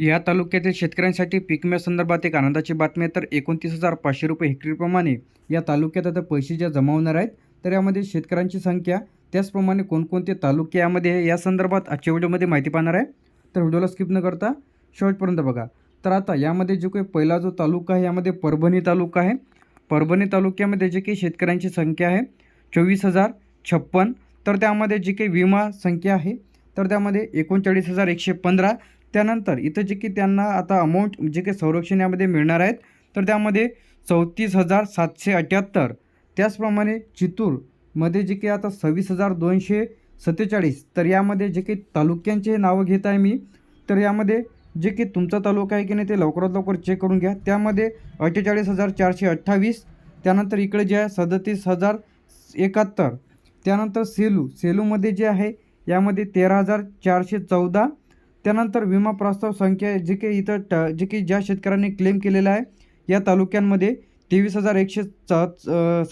या तालुक्यातील शेतकऱ्यांसाठी पीकम्यासंदर्भात एक आनंदाची बातमी आहे. तर एकोणतीस हजार पाचशे रुपये हेक्टरीप्रमाणे या तालुक्यात आता पैसे ज्या जमा होणार आहेत तर यामध्ये शेतकऱ्यांची संख्या त्याचप्रमाणे कोणकोणते तालुके यामध्ये या संदर्भात आजच्या व्हिडिओमध्ये माहिती पाहणार आहे. तर व्हिडिओला स्किप न करता शेवटपर्यंत बघा. तर आता यामध्ये जो काही पहिला जो तालुका आहे यामध्ये परभणी तालुका आहे. परभणी तालुक्यामध्ये जे काही शेतकऱ्यांची संख्या आहे चोवीस हजार छप्पन. तर त्यामध्ये जी काही विमा संख्या आहे तर त्यामध्ये एकोणचाळीस हजार एकशे पंधरा. त्यानंतर इथं जे की त्यांना आता अमाऊंट जे काही संरक्षण यामध्ये मिळणार आहेत तर त्यामध्ये चौतीस हजार सातशे अठ्ठ्याहत्तर त्याचप्रमाणे चितूरमध्ये जे काही आता सव्वीस हजार दोनशे सत्तेचाळीस तर यामध्ये जे काही तालुक्यांचे नावं घेत आहे मी. तर यामध्ये जे की तुमचा तालुका आहे की नाही ते लवकरात लवकर चेक करून घ्या. त्यामध्ये अठ्ठेचाळीस हजार चारशे अठ्ठावीस त्यानंतर इकडे जे आहे सदतीस हजार एकाहत्तर त्यानंतर सेलू सेलूमध्ये जे आहे यामध्ये तेरा हजार चारशे चौदा त्यानंतर विमा प्रस्ताव संख्या जे काही इथं ट जे काही ज्या शेतकऱ्यांनी क्लेम केलेला आहे या तालुक्यांमध्ये तेवीस हजार एकशे च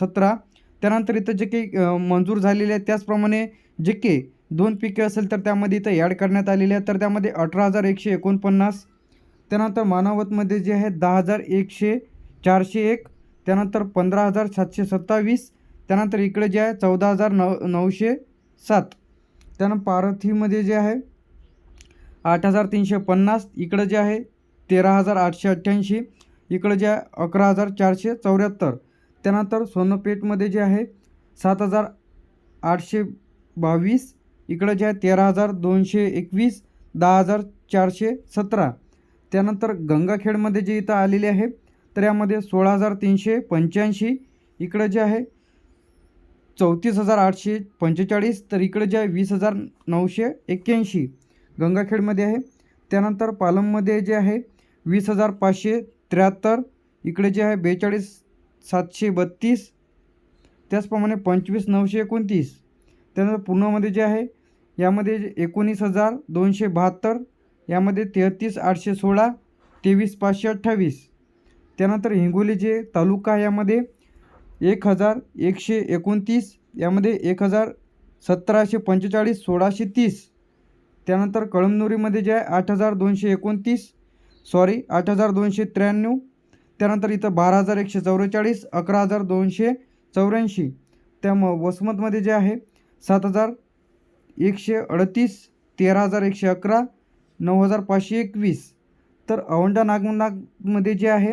सतरा त्यानंतर इथं जे काही मंजूर झालेले आहे त्याचप्रमाणे जे काही दोन पिके असेल तर त्यामध्ये इथं ॲड करण्यात आलेले आहे तर त्यामध्ये अठरा हजार एकशे एकोणपन्नास त्यानंतर मानवतमध्ये जे आहे दहा हजार एकशे चारशे एक त्यानंतर पंधरा हजार सातशे सत्तावीस त्यानंतर इकडे जे आहे चौदा हजार नऊ नऊशे सात त्यानं पारथीमध्ये जे आहे आठ हजार तीनशे पन्नास इकडं जे आहे तेरा हजार आठशे अठ्ठ्याऐंशी इकडं जे आहे अकरा हजार चारशे चौऱ्याहत्तर. त्यानंतर सोनपेठमध्ये जे आहे सात हजार आठशे बावीस इकडं जे आहे तेरा हजार दोनशे एकवीस दहा हजार चारशे सतरा. त्यानंतर गंगाखेडमध्ये जे इथं आलेले आहे तर यामध्ये सोळा हजार तीनशे पंच्याऐंशी इकडं जे आहे चौतीस हजार आठशे पंचेचाळीस तर इकडे जे आहे वीस हजार नऊशे एक्क्याऐंशी. गंगाखेडमध्ये आहे. त्यानंतर पालममध्ये जे आहे वीस हजार पाचशे त्र्याहत्तर. इकडे जे आहे बेचाळीस सातशे बत्तीस. त्याचप्रमाणे पंचवीस नऊशे एकोणतीस. त्यानंतर पुण्यामध्ये जे आहे यामध्ये एकोणीस हजार दोनशे बहात्तर. यामध्ये तेहतीस आठशे सोळा. तेवीस पाचशे अठ्ठावीस. त्यानंतर हिंगोली जे तालुका आहे यामध्ये एक हजार एकशे एकोणतीस. यामध्ये एक हजार सतराशे पंचेचाळीस सोळाशे तीस. त्यानंतर कळमनुरीमध्ये जे आहे आठ हजार दोनशे एकोणतीस सॉरी आठ हजार दोनशे त्र्याण्णव त्यानंतर इथं बारा हजार एकशे चौवेचाळीस अकरा हजार दोनशे चौऱ्याऐंशी. त्या म वसमतमध्ये जे आहे सात हजार एकशे अडतीस तेरा हजार एकशे अकरा नऊ हजार पाचशे एकवीस. तर औंढा नागनागमध्ये जे आहे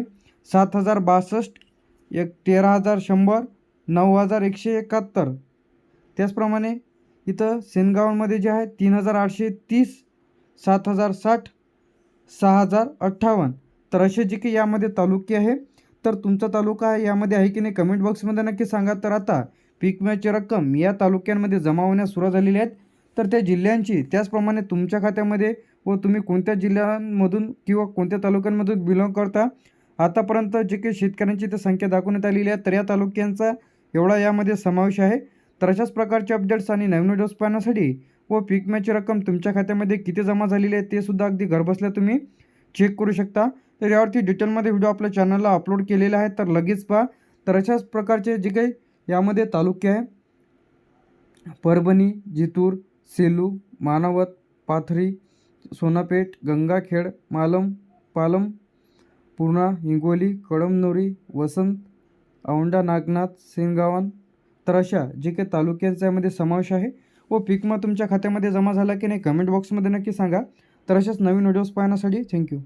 सात हजार बासष्ट एक तेरा हजार शंभर नऊ हजार एकशे एकाहत्तर. त्याचप्रमाणे इथं सेनगावमध्ये जे आहे तीन हजार आठशे तीस सात हजार साठ सहा हजार अठ्ठावन्न. तर असे जे की यामध्ये तालुके आहे. तर तुमचा तालुका आहे यामध्ये आहे की नाही कमेंट बॉक्समध्ये नक्की सांगा. तर आता पीक विम्याची रक्कम या तालुक्यांमध्ये जमा होण्यास सुरुवात झालेली आहेत तर त्या जिल्ह्यांची त्याचप्रमाणे तुमच्या खात्यामध्ये व तुम्ही कोणत्या जिल्ह्यांमधून किंवा कोणत्या तालुक्यांमधून बिलॉंग करता आतापर्यंत जे काही शेतकऱ्यांची इथं संख्या दाखवण्यात आलेली आहे. तर या तालुक्यांचा एवढा यामध्ये समावेश आहे. तर अशाच प्रकारचे अपडेट्स आणि नवीन व्हिडिओज पाहण्यासाठी व पीक विम्याची रक्कम तुमच्या खात्यामध्ये किती जमा झालेली आहे ते सुद्धा अगदी घरबसल्या तुम्ही चेक करू शकता. तर यावरती डिटेलमध्ये व्हिडिओ आपल्या चॅनलला अपलोड केलेला आहे तर लगेच पहा. तर अशाच प्रकारचे जे काही यामध्ये तालुके आहे परभणी जितूर सेलू मानवत पाथरी सोनापेठ गंगाखेड मालम पालम पूर्णा हिंगोली कळमनोरी वसंत औंढा नागनाथ सेनगावन तर अशा जे काही तालुक्यांचा यामध्ये समावेश आहे व पिकमा तुमच्या खात्यामध्ये जमा झाला की नाही कमेंट बॉक्समध्ये नक्की सांगा. तर अशाच नवीन व्हिडिओज पाहण्यासाठी थँक्यू